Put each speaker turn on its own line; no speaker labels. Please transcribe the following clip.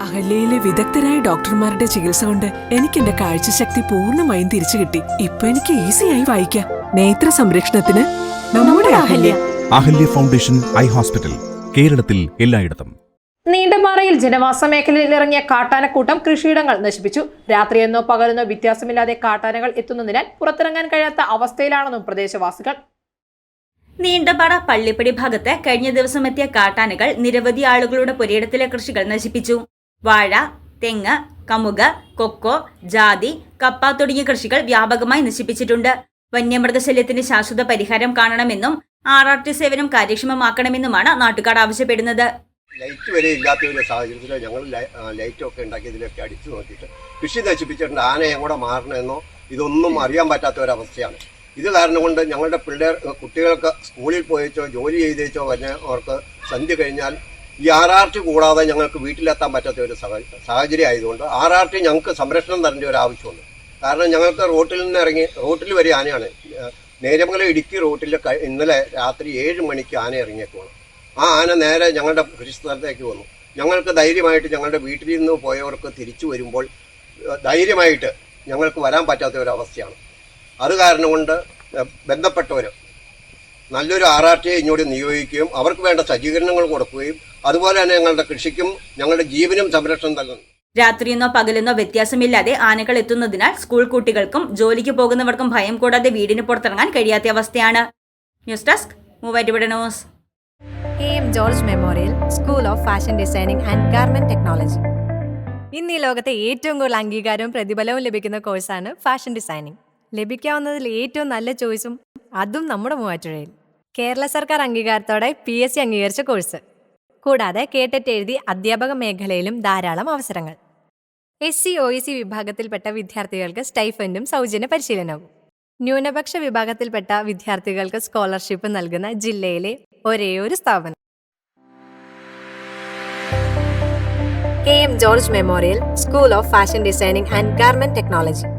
അഹല്യയിലെ വിദഗ്ധരായ ഡോക്ടർമാരുടെ ചികിത്സ കൊണ്ട് എനിക്ക് എന്റെ കാഴ്ചശക്തി പൂർണമായും തിരിച്ചു കിട്ടി. ഇപ്പൊ എനിക്ക് ഈസിയായി വായിക്കാം. നേത്ര സംരക്ഷണത്തിന് നമ്മുടെ Ahalya.
Ahalya foundation eye hospital കേരളത്തിൽ എല്ലായിടത്തും.
നീണ്ടമാറയിൽ ജനവാസ മേഖലയിൽ ഇറങ്ങിയ കാട്ടാനക്കൂട്ടം കൃഷിയിടങ്ങൾ നശിപ്പിച്ചു. രാത്രിയെന്നോ പകലെന്നോ വ്യത്യാസമില്ലാതെ കാട്ടാനകൾ എത്തുന്നതിനാൽ പുറത്തിറങ്ങാൻ കഴിയാത്ത അവസ്ഥയിലാണെന്നും പ്രദേശവാസികൾ.
നീണ്ടപാട പള്ളിപ്പടി ഭാഗത്ത് കഴിഞ്ഞ ദിവസം എത്തിയ കാട്ടാനകൾ നിരവധി ആളുകളുടെ പുരയിടത്തിലെ കൃഷികൾ നശിപ്പിച്ചു. വാഴ തെങ്ങ് കമുക് കൊക്കോ ജാതി കപ്പ തുടങ്ങിയ കൃഷികൾ വ്യാപകമായി നശിപ്പിച്ചിട്ടുണ്ട്. വന്യമൃഗശല്യത്തിന് ശാശ്വത പരിഹാരം കാണണമെന്നും ആർ ആർ ടി സേവനം കാര്യക്ഷമമാക്കണമെന്നുമാണ് നാട്ടുകാർ ആവശ്യപ്പെടുന്നത്.
ലൈറ്റ് വരെ ഇല്ലാത്ത ഒരു സാഹചര്യത്തിൽ ഞങ്ങൾ ലൈറ്റൊക്കെ ഉണ്ടാക്കി ഇതിലൊക്കെ അടിച്ചു നോക്കിയിട്ട് കൃഷി നശിപ്പിച്ചിട്ടുണ്ട്. ആന എങ്ങോടെ മാറണമെന്നോ ഇതൊന്നും അറിയാൻ പറ്റാത്ത ഒരവസ്ഥയാണ്. ഇത് കാരണം കൊണ്ട് ഞങ്ങളുടെ പിള്ളേർ കുട്ടികൾക്ക് സ്കൂളിൽ പോയിച്ചോ ജോലി ചെയ്തേച്ചോ വന്നെ അവർക്ക് സന്ധ്യ കഴിഞ്ഞാൽ ഈ ആർ ആർ ടി കൂടാതെ ഞങ്ങൾക്ക് വീട്ടിലെത്താൻ പറ്റാത്ത ഒരു സാഹ- സാഹചര്യം ആയതുകൊണ്ട് ആർ ആർ ടി ഞങ്ങൾക്ക് സംരക്ഷണം തരേണ്ട ഒരു ആവശ്യമുണ്ട്. കാരണം ഞങ്ങൾക്ക് റോട്ടിൽ നിന്ന് ഇറങ്ങി റോട്ടിൽ വരെ ആനയാണ്. നേരമംഗലം ഇടുക്കി റോട്ടിൽ ഇന്നലെ രാത്രി ഏഴ് മണിക്ക് ആന ഇറങ്ങിയേക്കുവാണ്. ആ ആന നേരെ ഞങ്ങളുടെ കൃഷിസ്ഥലത്തേക്ക് വന്നു. ഞങ്ങൾക്ക് ധൈര്യമായിട്ട് ഞങ്ങളുടെ വീട്ടിൽ നിന്ന് പോയവർക്ക് തിരിച്ചു വരുമ്പോൾ ധൈര്യമായിട്ട് ഞങ്ങൾക്ക് വരാൻ പറ്റാത്ത ഒരു അവസ്ഥയാണ്. അത് കാരണം കൊണ്ട് ബന്ധപ്പെട്ടവർ നല്ലൊരു ആർ ആർ ടിയെ ഇങ്ങോട്ട് നിയോഗിക്കുകയും അവർക്ക് വേണ്ട സജ്ജീകരണങ്ങൾ കൊടുക്കുകയും അതുപോലെ തന്നെ ഞങ്ങളുടെ കൃഷിക്കും ഞങ്ങളുടെ ജീവനും സംരക്ഷണം നൽകുന്നു.
രാത്രിയെന്നോ പകലെന്നോ വ്യത്യാസമില്ലാതെ ആനകൾ എത്തുന്നതിനാൽ സ്കൂൾ കുട്ടികൾക്കും ജോലിക്ക് പോകുന്നവർക്കും ഭയം കൂടാതെ വീടിന് പുറത്തിറങ്ങാൻ കഴിയാത്ത അവസ്ഥയാണ്. News desk Muvattupuzha news.
A M George memorial school of fashion designing and garment technology. ഇന്ന് ഈ ലോകത്തെ ഏറ്റവും കൂടുതൽ അംഗീകാരവും പ്രതിഫലവും ലഭിക്കുന്ന കോഴ്സാണ് ഫാഷൻ ഡിസൈനിങ് ലഭിക്കാവുന്നതിൽ ഏറ്റവും നല്ല ചോയ്സും അതും നമ്മുടെ മൂവാറ്റുപുഴയിൽ. കേരള സർക്കാർ അംഗീകാരത്തോടെ പി എസ് സി അംഗീകരിച്ച കോഴ്സ്. കൂടാതെ കേട്ടറ്റ് എഴുതി അധ്യാപക മേഖലയിലും ധാരാളം അവസരങ്ങൾ. എസ് സി ഒ സി വിഭാഗത്തിൽപ്പെട്ട വിദ്യാർത്ഥികൾക്ക് സ്റ്റൈഫൻഡും സൗജന്യ പരിശീലനവും. ന്യൂനപക്ഷ വിഭാഗത്തിൽപ്പെട്ട വിദ്യാർത്ഥികൾക്ക് സ്കോളർഷിപ്പ് നൽകുന്ന ജില്ലയിലെ ഒരേ ഒരു സ്ഥാപനം. K M George memorial school of fashion designing and garment technology.